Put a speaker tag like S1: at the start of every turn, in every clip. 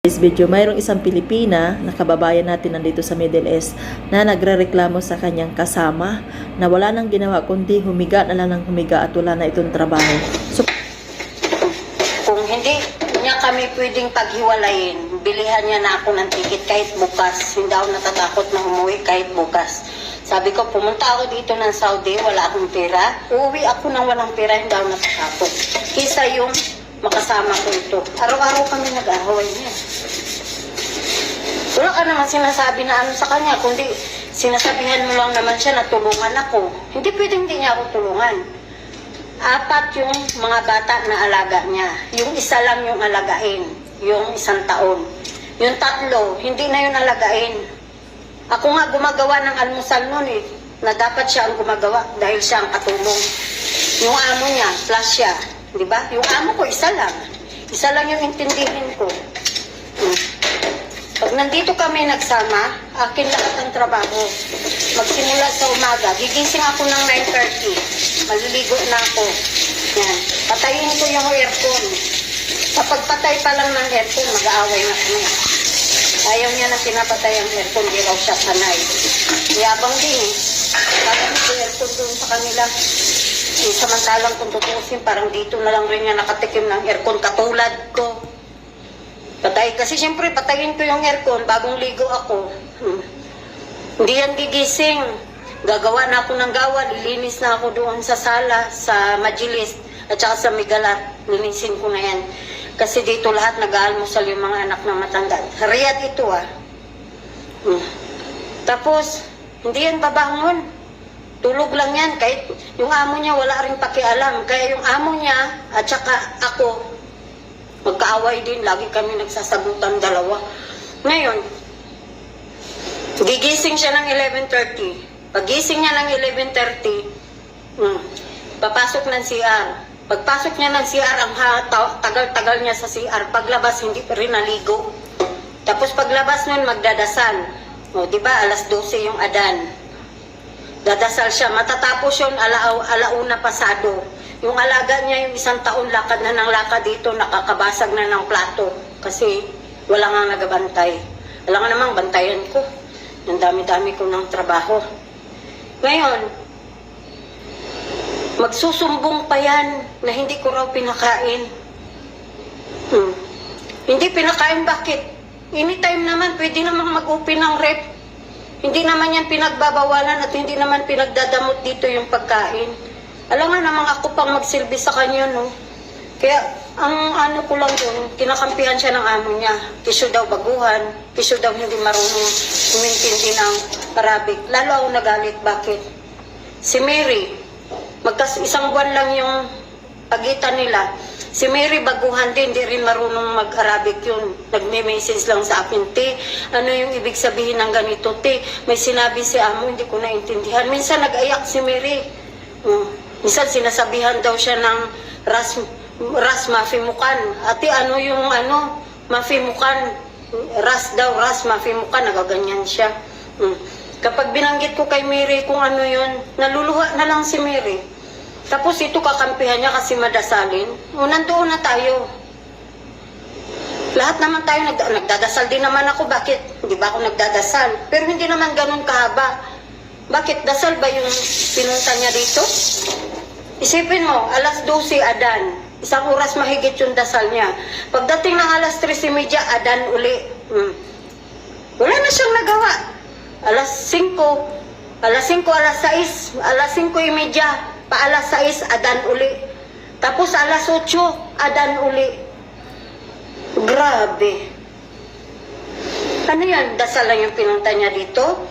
S1: This video, mayroong isang Pilipina na kababayan natin nandito sa Middle East na nagrereklamo sa kanyang kasama na wala nang ginawa kundi humiga na lang ng humiga at wala na itong trabaho. So,
S2: Kung hindi niya kami pwedeng paghiwalayin, bilihan niya na ako ng ticket kahit bukas. Hindi ako natatakot na umuwi kahit bukas. Sabi ko, pumunta ako dito ng Saudi, wala akong pera. Uuwi ako ng walang pera, hindi ako natatakot. Kisa yung makasama ko ito. Araw-araw kami nag-ahaway niya. Wala ka naman sinasabi na ano sa kanya, kundi sinasabihan mo lang naman siya na tulungan ako. Hindi pwedeng hindi niya ako tulungan. Apat yung mga bata na alaga niya. Yung isa lang yung alagain. Yung isang taon. Yung tatlo, hindi na yun alagain. Ako nga gumagawa ng almusal noon eh. Na dapat siya ang gumagawa dahil siya ang katulong. Yung amo niya, plus siya. Di ba? Yung amo ko, isa lang. Isa lang yung intindihin ko. Hmm. Pag nandito kami nagsama, akin lahat ang trabaho. Magsimula sa umaga, gigising ako ng 9.30. Maliligo na ako. Yan. Patayin ko yung aircon. Kapag patay pa lang ng aircon, mag-aaway na kami. Ayaw niya na pinapatay ang aircon, di raw siya sanay. Yabang din eh. Parang aircon doon sa kanila. Eh, samantalang kung tutusin, parang dito na lang rin niya nakatikim ng aircon katulad ko. Patay. Kasi siyempre, patayin ko yung aircon bagong ligo ako. Hmm. Hindi yan gigising. Gagawa na ako ng gawa. Lilinis na ako doon sa sala, sa Majilis, at saka sa Migalat. Linisin ko na yan. Kasi dito lahat nag-aalmusal yung mga anak ng matanda. Riyadh ito ah. Hmm. Tapos, hindi yan babangon. Tulog lang yan. Kahit yung amo niya wala rin pakialam. Kaya yung amo niya at saka ako, magkaaway din. Lagi kami nagsasagutan dalawa. Ngayon, gigising siya ng 11.30. Pagising niya ng 11.30, hmm, papasok ng CR. Pagpasok niya ng CR, ang tagal-tagal niya sa CR. Paglabas, hindi pa rin naligo. Tapos paglabas nun, magdadasal. O, di ba, alas 12 yung adan. Dadasal siya. Matatapos yun, ala, alauna pasado. Yung alaga niya, yung isang taon, lakad na ng lakad dito, nakakabasag na ng plato. Kasi wala nga nagabantay. Alam nga namang bantayan ko. Ang dami-dami ko ng trabaho. Ngayon, magsusumbong pa yan na hindi ko raw pinakain. Hmm. Hindi pinakain, bakit? Anytime naman, pwede namang mag-open ng rep. Hindi naman yan pinagbabawalan at hindi naman pinagdadamot dito yung pagkain. Alam nga namang ako pang magsilbi sa kanya, no? Kaya, ang ano ko lang yun, kinakampihan siya ng amo niya. Kisyo daw baguhan, kisyo daw hindi marunong umintindi ng Arabic. Lalo ako nagalit, bakit? Si Mary, magkas isang buwan lang yung pagitan nila. Si Mary baguhan din, di rin marunong mag-Arabic yun. Nagme-message lang sa akin, te, ano yung ibig sabihin ng ganito, te? May sinabi si amo, hindi ko naintindihan. Minsan nag-ayak si Mary. Mm. Minsan sinasabihan daw siya ng ras, ras mafimukan. Ate, ano yung ano, mafimukan? Ras daw, ras mafimukan. Nagaganyan siya. Mm. Kapag binanggit ko kay Mary kung ano yun, naluluha na lang si Mary. Tapos ito kakampihan niya kasi madasalin. O, nandoon na tayo. Lahat naman tayo nagda- nagdadasal din naman ako. Bakit? Hindi ba ako nagdadasal? Pero hindi naman ganun kahaba. Bakit? Dasal ba yung pinunta niya dito? Isipin mo, alas 12 adan. Isang oras mahigit yung dasal niya. Pagdating ng alas 13.30, adan uli. Hmm. Wala na siyang nagawa. Alas 5, alas 5, alas 6, alas 5.30, pa alas 6, adan uli. Tapos alas 8, adan uli. Grabe. Ano yan? Dasal lang yung pinunta niya dito.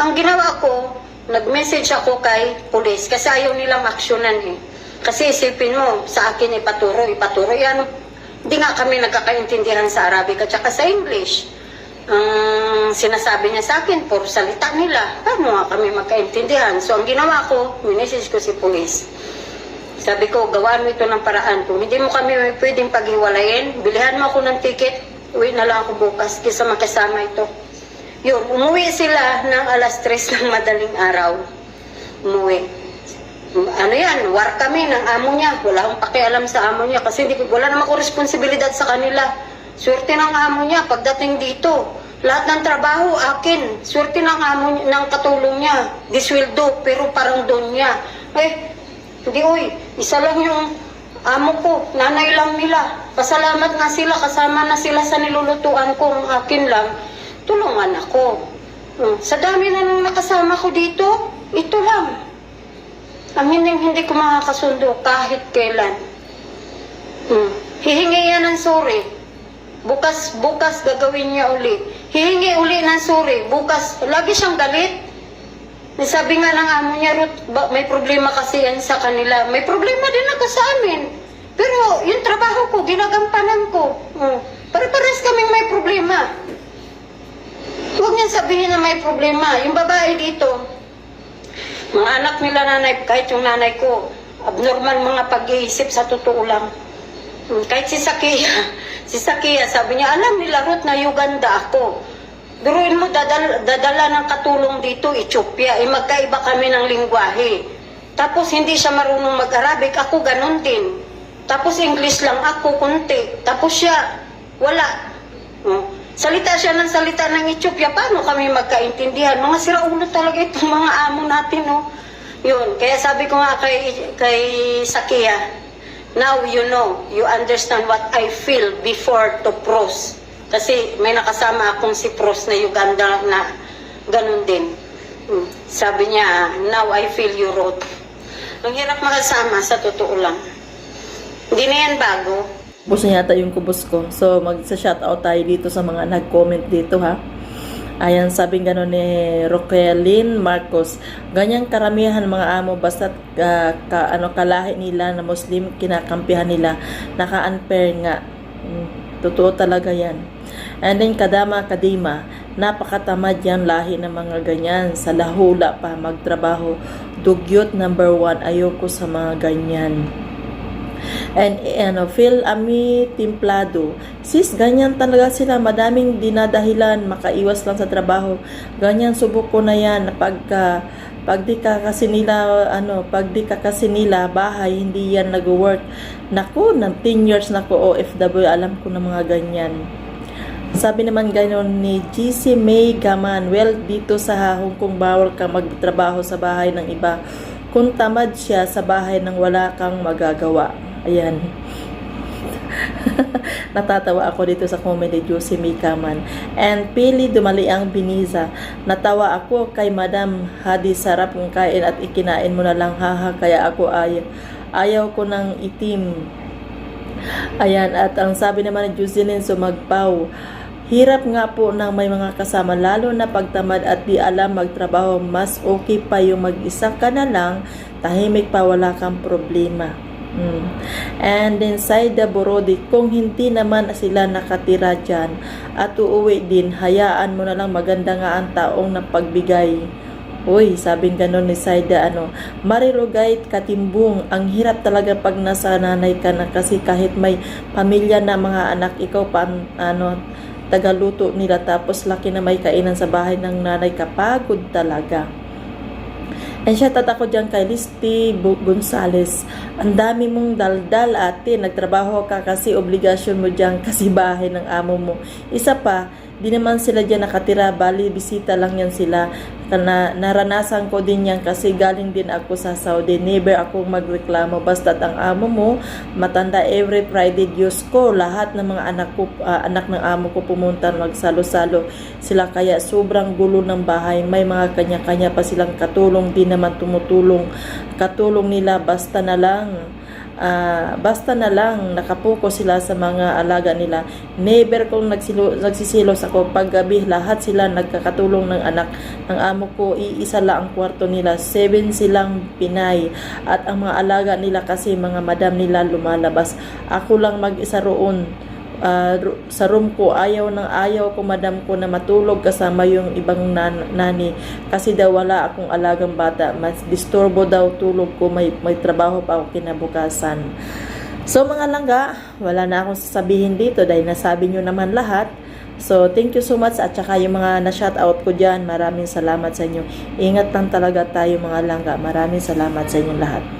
S2: Ang ginawa ko, nag-message ako kay police kasi ayaw nilang aksyonan eh. Kasi isipin mo, sa akin ipaturo, ipaturo. Yan, hindi nga kami nagkakaintindihan sa Arabic at saka sa English. Ang sinasabi niya sa akin, puro salita nila. Paano nga kami magkaintindihan? So, ang ginawa ko, minessage ko si police. Sabi ko, gawaan mo ito ng paraan. Kung hindi mo kami pwedeng paghiwalayin, bilihan mo ako ng ticket, uwi na lang ako bukas kaysa makasama ito. Yun, umuwi sila ng alas 3 ng madaling araw. Umuwi. Ano yan, war kami ng amo niya. Wala akong pakialam sa amo niya kasi hindi ko, wala namang ko responsibilidad sa kanila. Swerte ng amo niya pagdating dito. Lahat ng trabaho akin. Swerte ng amo ng katulong niya. Disweldo, pero parang doon niya. Eh, hindi oy, isa lang yung amo ko. Nanay lang nila. Pasalamat nga sila, kasama na sila sa nilulutuan ko. Ang akin lang, tulungan ako. Hmm, Sa dami na nung nakasama ko dito, ito lang. Ang hindi, hindi ko makakasundo kahit kailan. Hmm. Hihingi yan ng sorry. Bukas, bukas gagawin niya uli. Hihingi uli ng sorry. Bukas, lagi siyang galit. Sabi nga ng amo niya, Ruth, ba- may problema kasi yan sa kanila. May problema din ako sa amin. Pero yung trabaho ko, ginagampanan ko. Hmm. Pare-pares kaming may problema. Huwag niyan sabihin na may problema. Yung babae dito, mga anak nila nanay, kahit yung nanay ko, abnormal mga pag-iisip sa totoo lang. Hmm, Kahit si Sakia, si Sakia, sabi niya, alam nila Ruth na Uganda ako. Duruin mo, dadala, dadala ng katulong dito, Ethiopia. Eh, magkaiba kami ng lingwahe. Tapos hindi siya marunong mag-Arabic, ako ganun din. Tapos English lang ako, kunti. Tapos siya, wala. Hmm. Salita siya ng salita ng Ethiopia, paano kami magkaintindihan? Mga siraulo talaga itong mga amo natin, no? Yun, kaya sabi ko nga kay, kay Sakia, now you know, you understand what I feel before to pros. Kasi may nakasama akong si pros na Uganda na ganun din. Hmm. Sabi niya, now I feel you wrote. Ang hirap makasama, sa totoo lang. Hindi na yan bago.
S1: Ubus na yata yung kubos ko. So, magsa-shoutout tayo dito sa mga nag-comment dito ha. Ayan, sabing gano'n ni Roquelin Marcos. Ganyang karamihan mga amo basta ka, ka- ano, kalahi nila na Muslim, kinakampihan nila. Naka-unfair nga. Mm, totoo talaga yan. And then Kadama Kadima, napakatamad yan lahi ng mga ganyan. Sa lahula pa magtrabaho. Dugyot number one, ayoko sa mga ganyan. And ano, Phil Ami Timplado. Sis, ganyan talaga sila. Madaming dinadahilan, makaiwas lang sa trabaho. Ganyan, subok ko na yan. Pagka, pag di ka kasi nila, ano, pag di ka kasi nila, bahay, hindi yan nag-work. Naku, ng 10 years na ko OFW, alam ko na mga ganyan. Sabi naman gano'n ni GC May Gaman, well, dito sa Hong Kong bawal ka magtrabaho sa bahay ng iba. Kung tamad siya sa bahay nang wala kang magagawa. Ayan. Natatawa ako dito sa comedy Juicy May Gaman. And Pili Dumali ang Biniza. Natawa ako kay Madam Hadi sarap ng kain at ikinain mo na lang haha kaya ako ayaw. Ayaw ko ng itim. Ayan, at ang sabi naman ni Jocelyn Sumagpaw, hirap nga po ng may mga kasama, lalo na pagtamad at di alam magtrabaho, mas okay pa yung mag-isa ka na lang, tahimik pa, wala kang problema. Mm. And then Saida Borodi, kung hindi naman sila nakatira dyan at uuwi din, hayaan mo na lang maganda nga ang taong napagbigay. Uy, sabing ganon ni Saida, ano, marirugay katimbung, ang hirap talaga pag nasa nanay ka na kasi kahit may pamilya na mga anak, ikaw pa, ano, tagaluto nila tapos laki na may kainan sa bahay ng nanay ka, pagod talaga. And siya tatako dyan kay Listy Bu- Gonzales. Ang dami mong daldal ate. Nagtrabaho ka kasi obligasyon mo dyan kasi bahay ng amo mo. Isa pa, di naman sila dyan nakatira. Bali, bisita lang yan sila. Na, naranasan ko din yan kasi galing din ako sa Saudi. Never akong magreklamo. Basta't ang amo mo, matanda every Friday, Diyos ko, lahat ng mga anak ko, ah, anak ng amo ko pumunta magsalo-salo sila kaya sobrang gulo ng bahay. May mga kanya-kanya pa silang katulong, di naman tumutulong. Katulong nila basta na lang ah, basta na lang nakapuko sila sa mga alaga nila. Never kong nagsilo, nagsisilos ako pag gabi lahat sila nagkakatulong ng anak ng amo ko. Iisa lang ang kwarto nila. Seven silang Pinay at ang mga alaga nila kasi mga madam nila lumalabas. Ako lang mag-isa roon ru- sa room ko ayaw ng ayaw ko madam ko na matulog kasama yung ibang nan- nani kasi daw wala akong alagang bata mas disturbo daw tulog ko may, may trabaho pa ako kinabukasan so mga langga wala na akong sasabihin dito dahil nasabi nyo naman lahat So, thank you so much at saka yung mga na-shoutout ko dyan, maraming salamat sa inyo. Ingat lang talaga tayo mga langga. Maraming salamat sa inyong lahat.